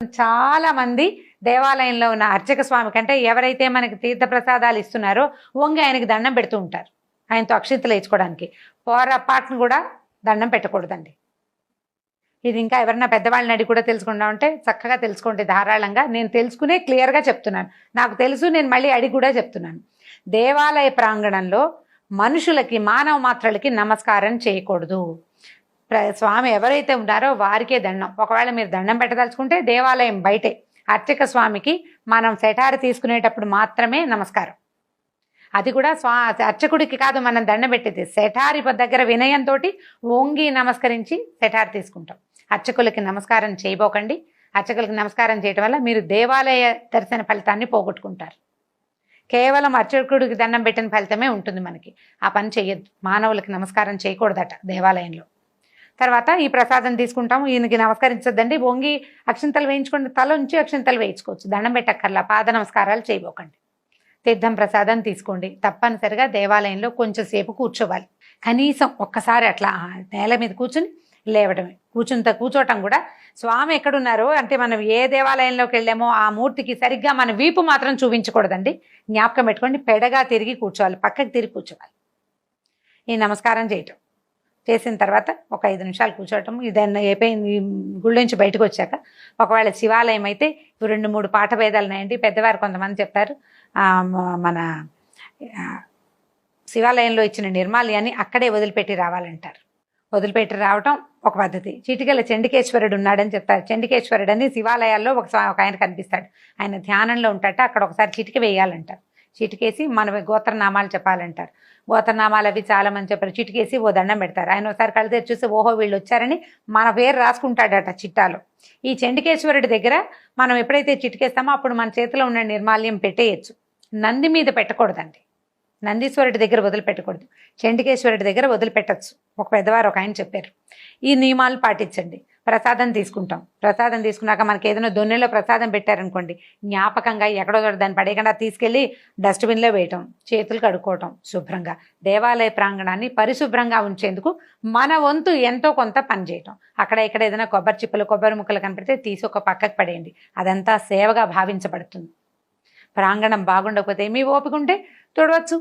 చాలా మంది దేవాలయంలో ఉన్న అర్చక స్వామి కంటే ఎవరైతే మనకి తీర్థ ప్రసాదాలు ఇస్తున్నారో వంగి ఆయనకి దండం పెడుతూ ఉంటారు. ఆయనతో అక్షింతలు వేయించుకోవడానికి. పోరపాటును కూడా దండం పెట్టకూడదండి. ఇది ఇంకా ఎవరైనా పెద్దవాళ్ళని అడిగి కూడా తెలుసుకుంటా ఉంటే చక్కగా తెలుసుకోండి ధారాళంగా. నేను తెలుసుకునే క్లియర్గా చెప్తున్నాను. నాకు తెలుసు నేను మళ్ళీ అడిగి కూడా చెప్తున్నాను. దేవాలయ ప్రాంగణంలో మనుషులకి మానవ మాత్రలకి నమస్కారం చేయకూడదు. స్వామి ఎవరైతే ఉన్నారో వారికే దండం. ఒకవేళ మీరు దండం పెట్టదలుచుకుంటే దేవాలయం బయటే. అర్చక స్వామికి మనం సెటారు తీసుకునేటప్పుడు మాత్రమే నమస్కారం. అది కూడా స్వా అర్చకుడికి కాదు మనం దండం పెట్టేది. సెటారి దగ్గర వినయంతో వంగి నమస్కరించి సెఠారి తీసుకుంటాం. అర్చకులకి నమస్కారం చేయబోకండి. అర్చకులకి నమస్కారం చేయటం వల్ల మీరు దేవాలయ దర్శన ఫలితాన్ని పోగొట్టుకుంటారు. కేవలం అర్చకుడికి దండం పెట్టిన ఫలితమే ఉంటుంది మనకి. ఆ పని చేయొద్దు మానవులకి నమస్కారం చేయకూడదట దేవాలయంలో. తర్వాత ఈ ప్రసాదం తీసుకుంటాము ఈయనకి నమస్కరించద్దండి. వంగి అక్షింతలు వేయించుకోండి తల ఉంచి అక్షింతలు వేయించుకోవచ్చు. దండం పెట్టక్కర్లా పాద నమస్కారాలు చేయబోకండి. తీర్థం ప్రసాదం తీసుకోండి. తప్పనిసరిగా దేవాలయంలో కొంచెం సేపు కూర్చోవాలి. కనీసం ఒక్కసారి అట్లా నేల మీద కూర్చుని లేవడమే. కూర్చుంత కూర్చోవటం కూడా స్వామి ఎక్కడున్నారో అంటే మనం ఏ దేవాలయంలోకి వెళ్ళామో ఆ మూర్తికి సరిగ్గా మన వీపు మాత్రం చూపించకూడదండి. జ్ఞాపకం పెట్టుకోండి పెడగా తిరిగి కూర్చోవాలి పక్కకి తిరిగి కూర్చోవాలి. ఈ నమస్కారం చేయటం. చేసిన తర్వాత ఒక ఐదు నిమిషాలు కూర్చోవటం ఇదన్నా అయిపోయింది గుళ్ళ నుంచి బయటకు వచ్చాక ఒకవేళ శివాలయం అయితే రెండు మూడు పాఠ భేదాలు ఉన్నాయండి పెద్దవారు కొంతమంది చెప్తారు మన శివాలయంలో ఇచ్చిన నిర్మాల్యాన్ని అక్కడే వదిలిపెట్టి రావాలంటారు. వదిలిపెట్టి రావటం ఒక పద్ధతి. చిటికల చండికేశ్వరుడు ఉన్నాడని చెప్తారు. చండికేశ్వరుడు అని శివాలయాల్లో ఒక ఒక ఆయన కనిపిస్తాడు. ఆయన ధ్యానంలో ఉంటాట అక్కడ ఒకసారి చిటిక వేయాలంటారు చిటికేసి మన గోత్రనామాలు చెప్పాలంటారు. గోత్రనామాలు అవి చాలా మంది చెప్పారు. చిటికేసి ఓ దండం పెడతారు. ఆయన ఒకసారి కళ్ళు తెరిచి చూసి ఓహో వీళ్ళు వచ్చారని మన పేరు రాసుకుంటాడట చిట్టాలో. ఈ చండికేశ్వరుడి దగ్గర మనం ఎప్పుడైతే చిటికేస్తామో అప్పుడు మన చేతిలో ఉన్న నిర్మాల్యం పెట్టేయచ్చు. నంది మీద పెట్టకూడదండి. నందీశ్వరుడి దగ్గర వదిలిపెట్టకూడదు. చండికేశ్వరుడి దగ్గర వదిలిపెట్టచ్చు. ఒక పెద్దవారు ఒక ఆయన చెప్పారు. ఈ నియమాలు పాటించండి. ప్రసాదం తీసుకుంటాం. ప్రసాదం తీసుకున్నాక మనకి ఏదైనా దొన్నెలో ప్రసాదం పెట్టారనుకోండి జ్ఞాపకంగా ఎక్కడో చోట దాన్ని పడేయకుండా తీసుకెళ్ళి డస్ట్బిన్లో వేయటం చేతులు కడుక్కోవటం శుభ్రంగా. దేవాలయ ప్రాంగణాన్ని పరిశుభ్రంగా ఉంచేందుకు మన వంతు ఎంతో కొంత పని చేయటం. అక్కడ ఇక్కడ ఏదైనా కొబ్బరి చిప్పలు కొబ్బరి ముక్కలు కనపడితే తీసి ఒక పక్కకు పడేయండి. అదంతా సేవగా భావించబడుతుంది. ప్రాంగణం బాగుండకపోతే మీ ఓపిక ఉంటే చూడవచ్చు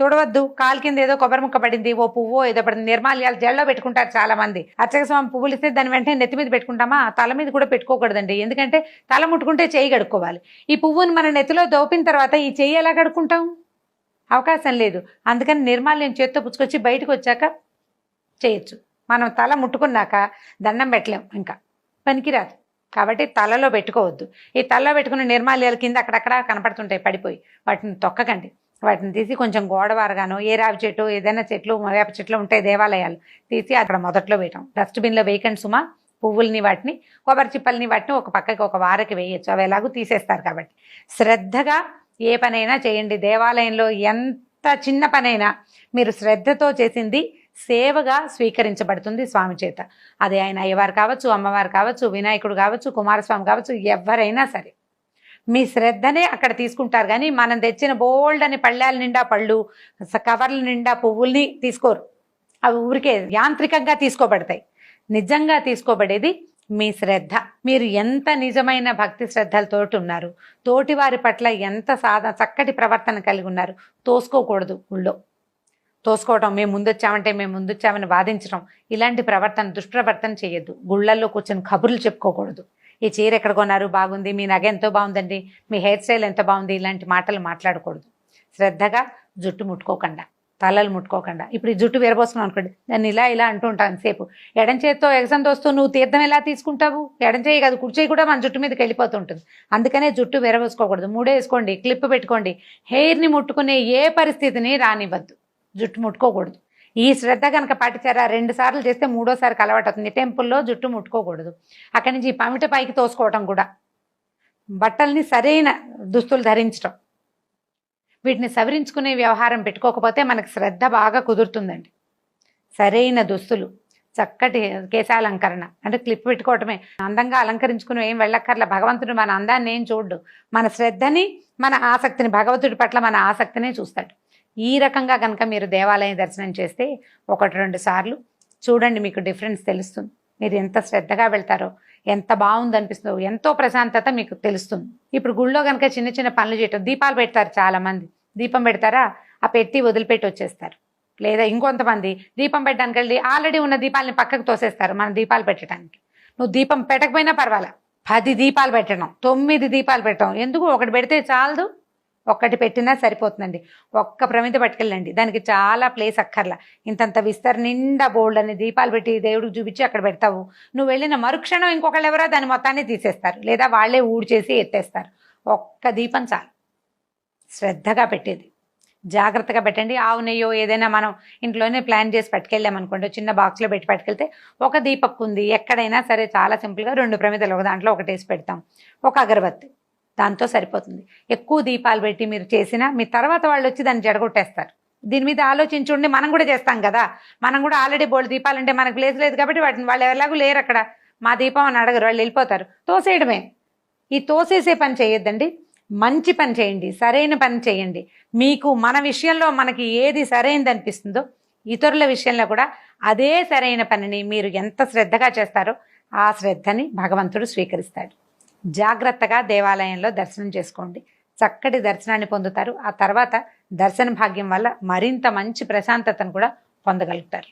తుడవద్దు. కాలు కింద ఏదో కొబ్బరి ముక్క పడింది ఓ పువ్వు ఏదో పడింది. నిర్మాల్యాలు జల్లో పెట్టుకుంటారు చాలా మంది అర్చక స్వామి పువ్వులు ఇస్తే దాని వెంటనే నెత్తి మీద పెట్టుకుంటామా? తల మీద కూడా పెట్టుకోకూడదండి. ఎందుకంటే తల ముట్టుకుంటే చేయి కడుక్కోవాలి. ఈ పువ్వుని మన నెత్తిలో దోపిన తర్వాత ఈ చెయ్యి ఎలా కడుక్కుంటాం? అవకాశం లేదు. అందుకని నిర్మాల్యం చేత్తో పుచ్చుకొచ్చి బయటకు వచ్చాక చేయొచ్చు. మనం తల ముట్టుకున్నాక దండం పెట్టలేం ఇంకా. పనికిరాదు. కాబట్టి తలలో పెట్టుకోవద్దు. ఈ తలలో పెట్టుకున్న నిర్మాల్యాల కింద అక్కడక్కడ కనపడుతుంటాయి పడిపోయి. వాటిని తొక్కకండి. వాటిని తీసి కొంచెం గోడవారగానో ఏ రావి చెట్టు ఏదైనా చెట్లు వేప చెట్లు ఉంటాయి దేవాలయాలు తీసి అక్కడ మొదట్లో వేయటం. డస్ట్బిన్లో వేయకండి సుమా పువ్వుల్ని వాటిని కొబ్బరి చిప్పల్ని వాటిని ఒక పక్కకి ఒక వారకి వేయచ్చు. అవి ఎలాగూ తీసేస్తారు కాబట్టి. శ్రద్ధగా ఏ పనైనా చేయండి. దేవాలయంలో ఎంత చిన్న పనైనా మీరు శ్రద్ధతో చేసింది సేవగా స్వీకరించబడుతుంది స్వామి చేత. అది ఆయన అయ్యవారు కావచ్చు అమ్మవారు కావచ్చు వినాయకుడు కావచ్చు కుమారస్వామి కావచ్చు ఎవరైనా సరే. మీ శ్రద్ధనే అక్కడ తీసుకుంటారు. కానీ మనం తెచ్చిన బోల్డ్ అని పళ్ళాల నిండా పళ్ళు కవర్ల నిండా పువ్వుల్ని తీసుకోరు. అవి ఊరికే యాంత్రికంగా తీసుకోబడతాయి. నిజంగా తీసుకోబడేది మీ శ్రద్ధ. మీరు ఎంత నిజమైన భక్తి శ్రద్ధలతోటి ఉన్నారు తోటి వారి పట్ల ఎంత సాధ చక్కటి ప్రవర్తన కలిగి ఉన్నారు. తోసుకోకూడదు ఊళ్ళో. తోసుకోవటం మేము ముందొచ్చామంటే మేము ముందొచ్చామని వాదించడం ఇలాంటి ప్రవర్తన దుష్ప్రవర్తన చేయొద్దు. గుళ్ళల్లో కూర్చొని కబుర్లు చెప్పుకోకూడదు. ఈ చీర ఎక్కడ కొన్నారు? బాగుంది. మీ నగ ఎంతో బాగుందండి. మీ హెయిర్ స్టైల్ ఎంత బాగుంది? ఇలాంటి మాటలు మాట్లాడకూడదు. శ్రద్ధగా జుట్టు ముట్టుకోకుండా. తలలు ముట్టుకోకుండా. ఇప్పుడు ఈ జుట్టు విరబోసుకున్నాం అనుకోండి. దాన్ని ఇలా ఇలా అంటూ ఉంటాను సేపు ఎడం చేత్తో ఎగసం తోస్తూ నువ్వు తీర్థం ఎలా తీసుకుంటావు? ఎడం చేయి కాదు కుడి కూడా మన జుట్టు మీదకి వెళ్ళిపోతుంటుంది అందుకనే జుట్టు విరబోసుకోకూడదు. మూడే వేసుకోండి. క్లిప్ పెట్టుకోండి. హెయిర్ని ముట్టుకునే ఏ పరిస్థితిని రానివ్వద్దు. జుట్టు ముట్టుకోకూడదు. ఈ శ్రద్ధ కనుక పాటించారా? రెండు సార్లు చేస్తే మూడోసారికి అలవాటు అవుతుంది. టెంపుల్లో జుట్టు ముట్టుకోకూడదు. అక్కడి నుంచి పమిట పైకి తోసుకోవటం కూడా. బట్టల్ని సరైన దుస్తులు ధరించటం. వీటిని సవరించుకునే వ్యవహారం పెట్టుకోకపోతే మనకు శ్రద్ధ బాగా కుదురుతుందండి. సరైన దుస్తులు చక్కటి కేశాలంకరణ అంటే క్లిప్ పెట్టుకోవటమే. అందంగా అలంకరించుకుని ఏం వెళ్ళక్కర్లే. భగవంతుడు మన అందాన్ని ఏం చూడ్డు? మన శ్రద్ధని మన ఆసక్తిని భగవంతుడి పట్ల మన ఆసక్తిని చూస్తాడు. ఈ రకంగా కనుక మీరు దేవాలయ దర్శనం చేస్తే ఒకటి రెండు సార్లు చూడండి మీకు డిఫరెన్స్ తెలుస్తుంది. మీరు ఎంత శ్రద్ధగా వెళ్తారో ఎంత బాగుంది అనిపిస్తుందో ఎంతో ప్రశాంతత మీకు తెలుస్తుంది. ఇప్పుడు గుళ్ళో కనుక చిన్న చిన్న పనులు చేయటం దీపాలు పెడతారు చాలామంది. దీపం పెడతారా? ఆ పెట్టి వదిలిపెట్టి వచ్చేస్తారు. లేదా ఇంకొంతమంది దీపం పెట్టడానికి వెళ్ళి ఆల్రెడీ ఉన్న దీపాలని పక్కకు తోసేస్తారు మన దీపాలు పెట్టడానికి. నువ్వు దీపం పెట్టకపోయినా పర్వాలే? పది దీపాలు పెట్టడం తొమ్మిది దీపాలు పెట్టడం ఎందుకు ఒకటి పెడితే చాలదు? ఒక్కటి పెట్టినా సరిపోతుందండి. ఒక్క ప్రమిద పట్టుకెళ్ళండి. దానికి చాలా ప్లేస్ అక్కర్లా. ఇంతంత విస్తర నిండా బోల్డ్ అని దీపాలు పెట్టి దేవుడికి చూపించి అక్కడ పెడతావు. నువ్వు వెళ్ళిన మరుక్షణం ఇంకొకళ్ళు ఎవరో దాని మొత్తాన్ని తీసేస్తారు. లేదా వాళ్ళే ఊడి చేసి ఎత్తేస్తారు. ఒక్క దీపం చాలు. శ్రద్ధగా పెట్టేది. జాగ్రత్తగా పెట్టండి. ఆవు నెయ్యో ఏదైనా మనం ఇంట్లోనే ప్లాన్ చేసి పట్టుకెళ్ళామనుకోండి చిన్న బాక్స్లో పెట్టి పట్టుకెళ్తే ఒక దీపక్ ఉంది. ఎక్కడైనా సరే చాలా సింపుల్గా రెండు ప్రమిదలు ఒక దాంట్లో ఒకటి వేసి పెడతాం. ఒక అగరబత్తి. దాంతో సరిపోతుంది. ఎక్కువ దీపాలు పెట్టి మీరు చేసినా మీ తర్వాత వాళ్ళు వచ్చి దాన్ని జడగొట్టేస్తారు. దీని మీద ఆలోచించుండి మనం కూడా చేస్తాం కదా. మనం కూడా ఆల్రెడీ బోల్డ్ దీపాలు అంటే మనకు ప్లేస్ లేదు కాబట్టి వాటిని వాళ్ళు ఎలాగూ లేరు అక్కడ. మా దీపం అని అడగరు వాళ్ళు వెళ్ళిపోతారు. తోసేయడమే. ఈ తోసేసే పని చేయొద్దండి. మంచి పని చేయండి సరైన పని చేయండి. మీకు మన విషయంలో మనకి ఏది సరైనది అనిపిస్తుందో ఇతరుల విషయంలో కూడా అదే సరైన పనిని మీరు ఎంత శ్రద్ధగా చేస్తారో ఆ శ్రద్ధని భగవంతుడు స్వీకరిస్తాడు. జాగ్రత్తగా దేవాలయంలో దర్శనం చేసుకోండి. చక్కటి దర్శనాన్ని పొందుతారు. ఆ తర్వాత దర్శన భాగ్యం వల్ల మరింత మంచి ప్రశాంతతను కూడా పొందగలుగుతారు.